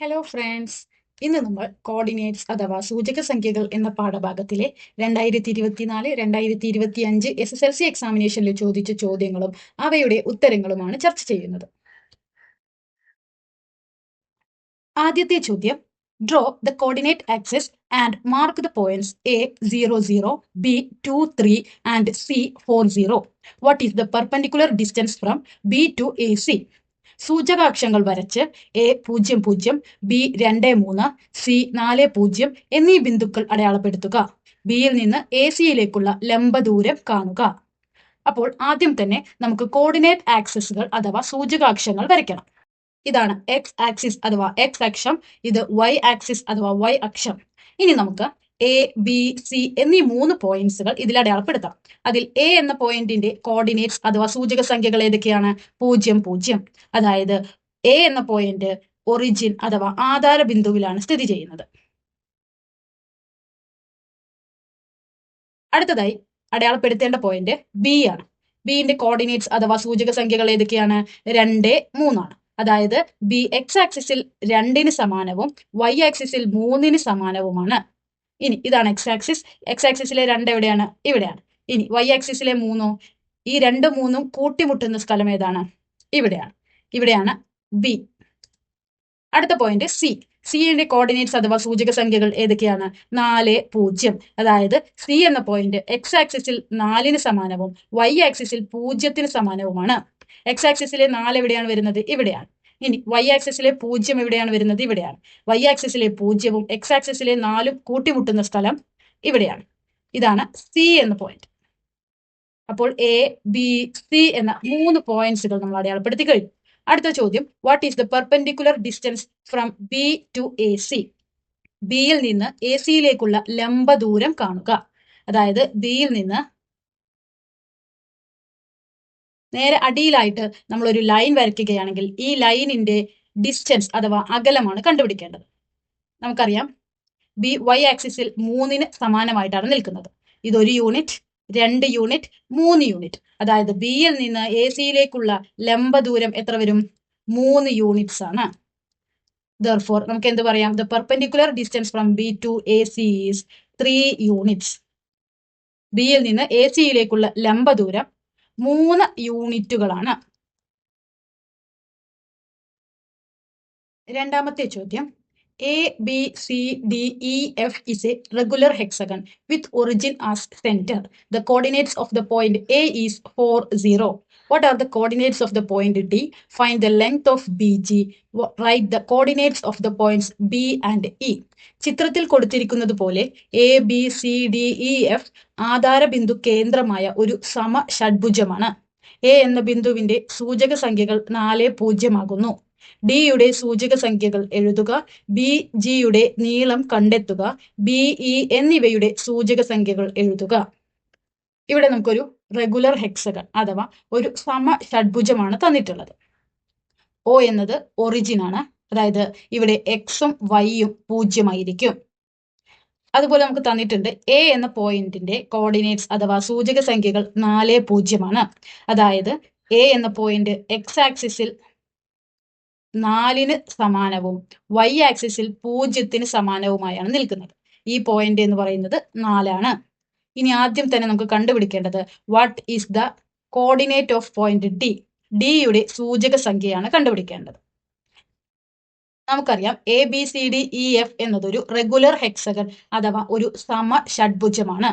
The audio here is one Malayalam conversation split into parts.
ഹലോ ഫ്രണ്ട്സ് ഇന്ന് നമ്മൾ കോർഡിനേറ്റ്സ് അഥവാ സൂചക സംഖ്യകൾ എന്ന പാഠഭാഗത്തിലെ രണ്ടായിരത്തി ഇരുപത്തിനാല് രണ്ടായിരത്തി ഇരുപത്തി അഞ്ച് എസ് എസ് എൽ സി എക്സാമിനേഷനിൽ ചോദിച്ച ചോദ്യങ്ങളും അവയുടെ ഉത്തരങ്ങളുമാണ് ചർച്ച ചെയ്യുന്നത്. ആദ്യത്തെ ചോദ്യം draw the coordinate axes and mark the points A zero zero B two three and C four zero what is the perpendicular distance from B to A C സൂചകാക്ഷങ്ങൾ വരച്ച് എ പൂജ്യം പൂജ്യം ബി രണ്ട് മൂന്ന് സി നാല് പൂജ്യം എന്നീ ബിന്ദുക്കൾ അടയാളപ്പെടുത്തുക. ബിയിൽ നിന്ന് എ സിയിലേക്കുള്ള ലംബ ദൂരം കാണുക. അപ്പോൾ ആദ്യം തന്നെ നമുക്ക് കോർഡിനേറ്റ് ആക്സിസുകൾ അഥവാ സൂചകാക്ഷങ്ങൾ വരയ്ക്കണം. ഇതാണ് എക്സ് ആക്സിസ് അഥവാ എക്സ് അക്ഷം ഇത് വൈ ആക്സിസ് അഥവാ വൈ അക്ഷം. ഇനി നമുക്ക് എ ബി സി എന്നീ മൂന്ന് പോയിന്റ്സുകൾ ഇതിൽ അടയാളപ്പെടുത്താം. അതിൽ എ എന്ന പോയിന്റിന്റെ കോർഡിനേറ്റ്സ് അഥവാ സൂചക സംഖ്യകൾ ഏതൊക്കെയാണ്? പൂജ്യം പൂജ്യം. അതായത് എ എന്ന പോയിന്റ് ഒറിജിൻ അഥവാ ആധാര ബിന്ദുവിലാണ് സ്ഥിതി ചെയ്യുന്നത്. അടുത്തതായി അടയാളപ്പെടുത്തേണ്ട പോയിന്റ് ബി ആണ്. ബിന്റെ കോർഡിനേറ്റ്സ് അഥവാ സൂചക സംഖ്യകൾ ഏതൊക്കെയാണ്? രണ്ട് മൂന്നാണ്. അതായത് ബി എക്സ് ആക്സിസിൽ രണ്ടിന് സമാനവും വൈ ആക്സിസിൽ മൂന്നിന് സമാനവുമാണ്. ഇനി ഇതാണ് എക്സ് ആക്സിസ് എക്സ് ആക്സിസിലെ രണ്ട് എവിടെയാണ്? ഇവിടെയാണ്. ഇനി വൈ ആക്സിസിലെ മൂന്നോ? ഈ രണ്ട് മൂന്നും കൂട്ടിമുട്ടുന്ന സ്ഥലം ഏതാണ്? ഇവിടെയാണ്. ഇവിടെയാണ് ബി അടുത്ത പോയിന്റ് സി സിയുടെ കോർഡിനേറ്റ്സ് അഥവാ സൂചക സംഖ്യകൾ ഏതൊക്കെയാണ്? നാല് പൂജ്യം. അതായത് സി എന്ന പോയിന്റ് എക്സ് ആക്സിസിൽ നാലിന് സമാനവും വൈ ആക്സിസിൽ പൂജ്യത്തിന് സമാനവുമാണ്. എക്സ് ആക്സിസിലെ നാല് എവിടെയാണ് വരുന്നത്? ഇവിടെയാണ്. ഇനി വൈ ആക്സിസിലെ പൂജ്യം എവിടെയാണ് വരുന്നത് ഇവിടെയാണ്. വൈ ആക്സിസിലെ പൂജ്യവും എക്സ് ആക്സിസിലെ നാലും കൂട്ടിമുട്ടുന്ന സ്ഥലം ഇവിടെയാണ്. ഇതാണ് സി എന്ന പോയിന്റ് അപ്പോൾ എ ബി സി എന്ന മൂന്ന് പോയിന്റ്സുകൾ നമ്മൾ അടയാളപ്പെടുത്തി കഴിഞ്ഞു. അടുത്ത ചോദ്യം what is the perpendicular distance from B to A C ബിയിൽ നിന്ന് എ സിയിലേക്കുള്ള ലംബ ദൂരം കാണുക. അതായത് ബിയിൽ നിന്ന് നേരെ അടിയിലായിട്ട് നമ്മൾ ഒരു ലൈൻ വരയ്ക്കുകയാണെങ്കിൽ ഈ ലൈനിന്റെ ഡിസ്റ്റൻസ് അഥവാ അകലമാണ് കണ്ടുപിടിക്കേണ്ടത്. നമുക്കറിയാം ബി വൈ ആക്സിസിൽ മൂന്നിന് സമാനമായിട്ടാണ് നിൽക്കുന്നത്. ഇതൊരു യൂണിറ്റ് രണ്ട് യൂണിറ്റ് മൂന്ന് യൂണിറ്റ് അതായത് ബിയിൽ നിന്ന് എ സിയിലേക്കുള്ള ലംബ ദൂരം എത്ര വരും? മൂന്ന് യൂണിറ്റ്സ് ആണ്. ദർഫോർ നമുക്ക് എന്ത് പറയാം? The perpendicular distance from B to A C is three units ബിയിൽ നിന്ന് എ സിയിലേക്കുള്ള ലംബ ദൂരം മൂന്ന് യൂണിറ്റുകളാണ്. രണ്ടാമത്തെ ചോദ്യം. A B C D E F is a regular hexagon with origin as centre the coordinates of the point A is four zero what are the coordinates of the point D find the length of B G write the coordinates of the points B and E ചിത്രത്തിൽ കൊടുത്തിരിക്കുന്നത് പോലെ A B C D E F ആധാര ബിന്ദു കേന്ദ്രമായ ഒരു സമ ഷഡ്ഭുജമാണ്. എ എന്ന ബിന്ദുവിന്റെ സൂചക സംഖ്യകൾ നാല് പൂജ്യമാകുന്നു ഡിയുടെ സൂചക സംഖ്യകൾ എഴുതുക ബി ജിയുടെ നീളം കണ്ടെത്തുക ബി ഇ എന്നിവയുടെ സൂചക സംഖ്യകൾ എഴുതുക. ഇവിടെ നമുക്കൊരു റെഗുലർ ഹെക്സഗൺ അഥവാ ഒരു സമ ഷഡ്ഭുജമാണ് തന്നിട്ടുള്ളത്. ഒ എന്നത് ഒറിജിൻ ആണ്. അതായത് ഇവിടെ എക്സും വൈയും പൂജ്യമായിരിക്കും. അതുപോലെ നമുക്ക് തന്നിട്ടുണ്ട് എ എന്ന പോയിന്റിന്റെ കോർഡിനേറ്റ്സ് അഥവാ സൂചക സംഖ്യകൾ നാല് പൂജ്യമാണ്. അതായത് എ എന്ന പോയിന്റ് എക്സ് ആക്സിസിൽ നാലിന് സമാനവും വൈ ആക്സിസിൽ പൂജ്യത്തിന് സമാനവുമായാണ് നിൽക്കുന്നത്. ഈ പോയിന്റ് എന്ന് പറയുന്നത് നാലാണ്. ഇനി ആദ്യം തന്നെ നമുക്ക് കണ്ടുപിടിക്കേണ്ടത് what is the coordinate of point D ഡിയുടെ സൂചക സംഖ്യയാണ് കണ്ടുപിടിക്കേണ്ടത്. നമുക്കറിയാം A B C D E F എന്നതൊരു റെഗുലർ ഹെക്സഗൺ അഥവാ ഒരു സമ ഷഡ്ഭുജമാണ്.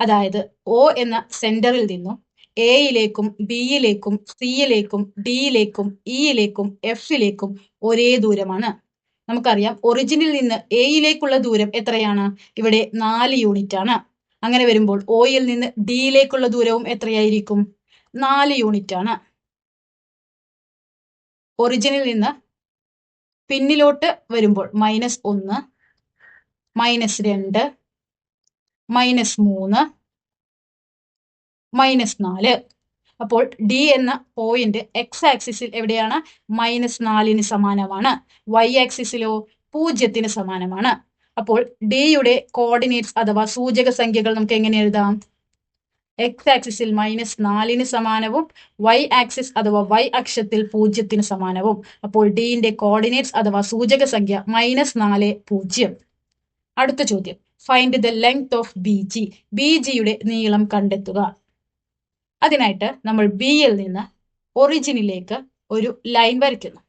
അതായത് ഒ എന്ന സെന്ററിൽ നിന്നും എയിലേക്കും ബിയിലേക്കും സിയിലേക്കും ഡിയിലേക്കും ഇയിലേക്കും എഫിലേക്കും ഒരേ ദൂരമാണ്. നമുക്കറിയാം ഒറിജിനിൽ നിന്ന് എയിലേക്കുള്ള ദൂരം എത്രയാണ്? ഇവിടെ നാല് യൂണിറ്റ് ആണ്. അങ്ങനെ വരുമ്പോൾ ഒയിൽ നിന്ന് ഡിയിലേക്കുള്ള ദൂരവും എത്രയായിരിക്കും? നാല് യൂണിറ്റ് ആണ്. ഒറിജിനിൽ നിന്ന് പിന്നിലോട്ട് വരുമ്പോൾ മൈനസ് ഒന്ന് മൈനസ് രണ്ട് മൈനസ് മൂന്ന് മൈനസ് നാല്. അപ്പോൾ ഡി എന്ന പോയിന്റ് എക്സ് ആക്സിസിൽ എവിടെയാണ്? മൈനസ് നാലിന് സമാനമാണ്. വൈ ആക്സിസിലോ പൂജ്യത്തിന് സമാനമാണ്. അപ്പോൾ ഡിയുടെ കോർഡിനേറ്റ്സ് അഥവാ സൂചക സംഖ്യകൾ നമുക്ക് എങ്ങനെ എഴുതാം? എക്സ് ആക്സിസിൽ മൈനസ് നാലിന് സമാനവും വൈ ആക്സിസ് അഥവാ വൈ അക്ഷത്തിൽ പൂജ്യത്തിന് സമാനവും. അപ്പോൾ ഡിന്റെ കോർഡിനേറ്റ്സ് അഥവാ സൂചക സംഖ്യ മൈനസ് നാല് പൂജ്യം. അടുത്ത ചോദ്യം. Find the length of B G B ജിയുടെ നീളം കണ്ടെത്തുക. അതിനായിട്ട് നമ്മൾ ബിയിൽ നിന്ന് ഒറിജിനിലേക്ക് ഒരു ലൈൻ വരയ്ക്കുന്നു.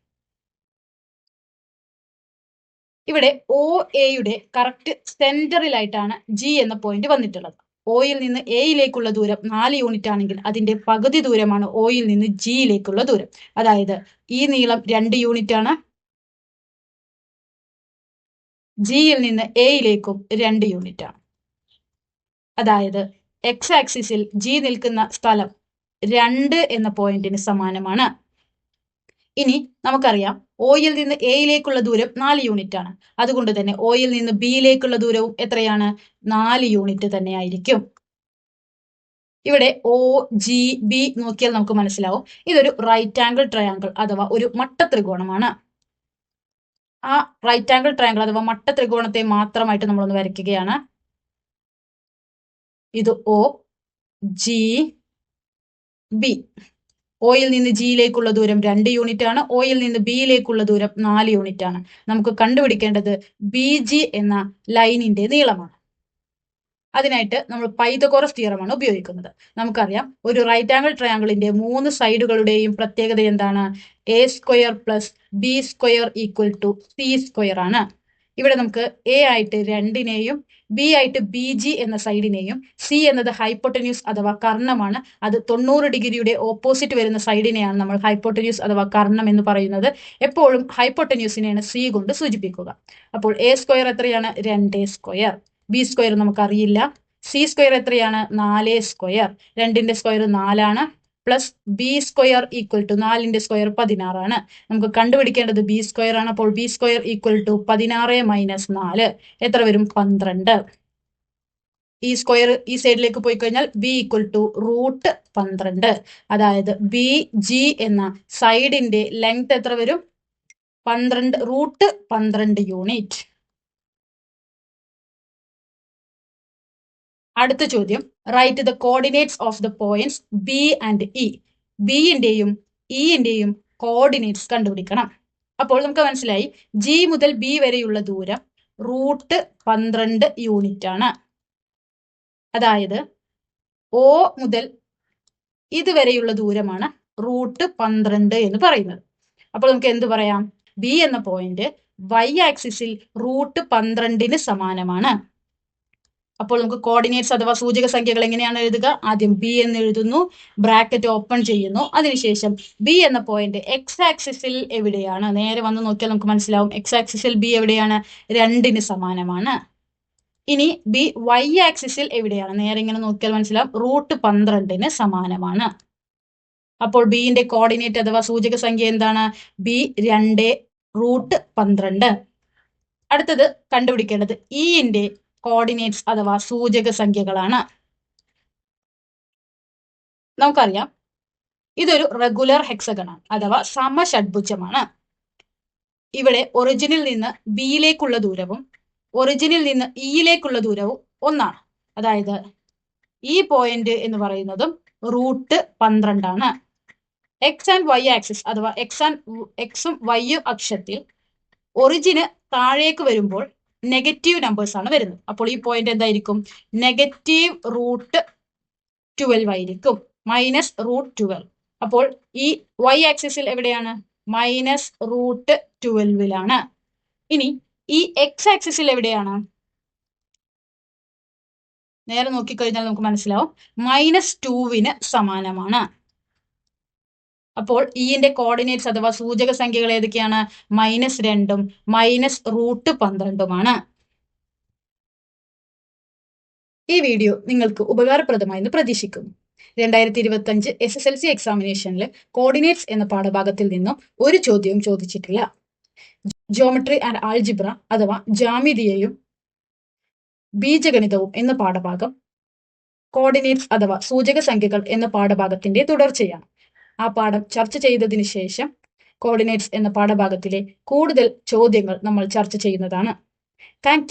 ഇവിടെ ഒ എയുടെ കറക്റ്റ് സെന്ററിലായിട്ടാണ് ജി എന്ന പോയിന്റ് വന്നിട്ടുള്ളത്. ഒയിൽ നിന്ന് എയിലേക്കുള്ള ദൂരം നാല് യൂണിറ്റ് ആണെങ്കിൽ അതിന്റെ പകുതി ദൂരമാണ് ഒയിൽ നിന്ന് ജിയിലേക്കുള്ള ദൂരം. അതായത് ഈ നീളം രണ്ട് യൂണിറ്റ് ആണ്. ജിയിൽ നിന്ന് എയിലേക്കും രണ്ട് യൂണിറ്റ് ആണ്. അതായത് എക്സ് ആക്സിസിൽ ജി നിൽക്കുന്ന സ്ഥലം രണ്ട് എന്ന പോയിന്റിന് സമാനമാണ്. ഇനി നമുക്കറിയാം ഒയിൽ നിന്ന് എയിലേക്കുള്ള ദൂരം നാല് യൂണിറ്റ് ആണ്. അതുകൊണ്ട് തന്നെ ഒയിൽ നിന്ന് ബിയിലേക്കുള്ള ദൂരവും എത്രയാണ്? നാല് യൂണിറ്റ് തന്നെ ആയിരിക്കും ഇവിടെ ഒ ജി ബി നോക്കിയാൽ നമുക്ക് മനസ്സിലാവും. ഇതൊരു റൈറ്റ് ആംഗിൾ ട്രയാങ്കിൾ അഥവാ ഒരു മട്ട ത്രികോണമാണ് ആ റൈറ്റ് ആംഗിൾ ട്രയാങ്കിൾ അഥവാ മട്ട ത്രികോണത്തെ മാത്രമായിട്ട് നമ്മളൊന്ന് വരയ്ക്കുകയാണ്. ഇത് ഒ ജി ബി ഒയിൽ നിന്ന് ജിയിലേക്കുള്ള ദൂരം രണ്ട് യൂണിറ്റ് ആണ്. ഒയിൽ നിന്ന് ബിയിലേക്കുള്ള ദൂരം നാല് യൂണിറ്റ് ആണ്. നമുക്ക് കണ്ടുപിടിക്കേണ്ടത് ബി ജി എന്ന ലൈനിന്റെ നീളമാണ്. അതിനായിട്ട് നമ്മൾ പൈതകോറസ് തിയറമാണ് ഉപയോഗിക്കുന്നത്. നമുക്കറിയാം ഒരു റൈറ്റ് ആംഗിൾ ട്രയാങ്കിളിന്റെ മൂന്ന് സൈഡുകളുടെയും പ്രത്യേകത എന്താണ്? A square plus B square equal to C square ആണ്. ഇവിടെ നമുക്ക് എ ആയിട്ട് രണ്ടിനെയും ബി ആയിട്ട് ബി ജി എന്ന സൈഡിനെയും സി എന്നത് ഹൈപ്പോട്ടന്യൂസ് അഥവാ കർണമാണ്. അത് തൊണ്ണൂറ് ഡിഗ്രിയുടെ ഓപ്പോസിറ്റ് വരുന്ന സൈഡിനെയാണ് നമ്മൾ ഹൈപ്പോട്ടന്യൂസ് അഥവാ കർണം എന്ന് പറയുന്നത്. എപ്പോഴും ഹൈപ്പോട്ടന്യൂസിനെയാണ് സി കൊണ്ട് സൂചിപ്പിക്കുക. അപ്പോൾ എ സ്ക്വയർ എത്രയാണ്? രണ്ട് സ്ക്വയർ ബി സ്ക്വയർ നമുക്കറിയില്ല. സി സ്ക്വയർ എത്രയാണ്? നാല് സ്ക്വയർ രണ്ടിന്റെ സ്ക്വയർ നാലാണ്. Plus B square equal to നാലിന്റെ സ്ക്വയർ പതിനാറാണ്. നമുക്ക് കണ്ടുപിടിക്കേണ്ടത് ബി സ്ക്വയർ ആണ്. അപ്പോൾ ബി സ്ക്വയർ ഈക്വൽ ടു പതിനാറ് മൈനസ് നാല്. എത്ര വരും? പന്ത്രണ്ട്. ഈ സ്ക്വയർ ഈ സൈഡിലേക്ക് പോയി കഴിഞ്ഞാൽ ബി ഈക്വൽ ടു റൂട്ട് പന്ത്രണ്ട്. അതായത് ബി ജി എന്ന സൈഡിന്റെ ലെങ്ത് എത്ര വരും? പന്ത്രണ്ട് റൂട്ട് പന്ത്രണ്ട് യൂണിറ്റ് അടുത്ത ചോദ്യം. Write the coordinates of the points B and E ബിന്റെയും ഇന്റെയും കോർഡിനേറ്റ്സ് കണ്ടുപിടിക്കണം. അപ്പോൾ നമുക്ക് മനസ്സിലായി. ജി മുതൽ ബി വരെയുള്ള ദൂരം റൂട്ട് പന്ത്രണ്ട് യൂണിറ്റ് ആണ്. അതായത് ഒ മുതൽ ഇതുവരെയുള്ള ദൂരമാണ് റൂട്ട് പന്ത്രണ്ട് എന്ന് പറയുന്നത്. അപ്പോൾ നമുക്ക് എന്ത് പറയാം? ബി എന്ന പോയിന്റ് വൈ ആക്സിസിൽ റൂട്ട് പന്ത്രണ്ടിന് സമാനമാണ്. അപ്പോൾ നമുക്ക് കോർഡിനേറ്റ്സ് അഥവാ സൂചക സംഖ്യകൾ എങ്ങനെയാണ് എഴുതുക? ആദ്യം ബി എന്ന് എഴുതുന്നു. ബ്രാക്കറ്റ് ഓപ്പൺ ചെയ്യുന്നു. അതിനുശേഷം ബി എന്ന പോയിന്റ് എക്സ് ആക്സിസിൽ എവിടെയാണ്? നേരെ വന്ന് നോക്കിയാൽ നമുക്ക് മനസ്സിലാവും. എക്സ് ആക്സിസിൽ ബി എവിടെയാണ്? രണ്ടിന് സമാനമാണ്. ഇനി ബി വൈ ആക്സിസിൽ എവിടെയാണ്? നേരെ ഇങ്ങനെ നോക്കിയാൽ മനസ്സിലാവും. റൂട്ട് പന്ത്രണ്ടിന് സമാനമാണ്. അപ്പോൾ ബിന്റെ കോർഡിനേറ്റ് അഥവാ സൂചക സംഖ്യ എന്താണ്? ബി രണ്ട് റൂട്ട് പന്ത്രണ്ട്. അടുത്തത് കണ്ടുപിടിക്കേണ്ടത് ഇന്റെ കോർഡിനേറ്റ്സ് അഥവാ സൂചക സംഖ്യകളാണ് നമുക്കറിയാം ഇതൊരു റെഗുലർ ഹെക്സഗണാണ് അഥവാ സമഷഡ്ഭുജമാണ്. ഇവിടെ ഒറിജിനിൽ നിന്ന് ബിയിലേക്കുള്ള ദൂരവും ഒറിജിനിൽ നിന്ന് ഇയിലേക്കുള്ള ദൂരവും ഒന്നാണ്. അതായത് ഈ പോയിന്റ് എന്ന് പറയുന്നതും റൂട്ട് പന്ത്രണ്ടാണ്. എക്സ് ആൻഡ് വൈ ആക്സിസ് അഥവാ എക്സ് ആൻഡ് എക്സും വൈയും അക്ഷത്തിൽ ഒറിജിന് താഴേക്ക് വരുമ്പോൾ നെഗറ്റീവ് നമ്പേഴ്സ് ആണ് വരുന്നത്. അപ്പോൾ ഈ പോയിന്റ് എന്തായിരിക്കും? നെഗറ്റീവ് റൂട്ട് ട്വൽവ് ആയിരിക്കും. മൈനസ് റൂട്ട് ട്വൽവ് അപ്പോൾ ഈ വൈ ആക്സിസിൽ എവിടെയാണ്? മൈനസ് റൂട്ട് ട്വൽവിലാണ് ഇനി ഈ എക്സ് ആക്സിസിൽ എവിടെയാണ്? നേരെ നോക്കിക്കഴിഞ്ഞാൽ നമുക്ക് മനസ്സിലാവും. മൈനസ് ടുവിന് സമാനമാണ്. അപ്പോൾ ഇന്റെ കോർഡിനേറ്റ്സ് അഥവാ സൂചക സംഖ്യകൾ ഏതൊക്കെയാണ്? മൈനസ് രണ്ടും മൈനസ് റൂട്ട് പന്ത്രണ്ടുമാണ്. ഈ വീഡിയോ നിങ്ങൾക്ക് ഉപകാരപ്രദമായെന്ന് പ്രതീക്ഷിക്കുന്നു. രണ്ടായിരത്തി ഇരുപത്തി അഞ്ച് എസ് എസ് എൽ സി എക്സാമിനേഷനിൽ കോർഡിനേറ്റ്സ് എന്ന പാഠഭാഗത്തിൽ നിന്നും ഒരു ചോദ്യവും ചോദിച്ചിട്ടില്ല. ജോമെട്രി ആൻഡ് ആൾജിബ്ര അഥവാ ജാമിതിയെയും ബീജഗണിതവും എന്ന പാഠഭാഗം കോർഡിനേറ്റ്സ് അഥവാ സൂചക സംഖ്യകൾ എന്ന പാഠഭാഗത്തിന്റെ തുടർച്ചയാണ്. ആ പാഠം ചർച്ച ചെയ്തതിനു ശേഷം കോർഡിനേറ്റ്സ് എന്ന പാഠഭാഗത്തിലെ കൂടുതൽ ചോദ്യങ്ങൾ നമ്മൾ ചർച്ച ചെയ്യുന്നതാണ്. താങ്ക്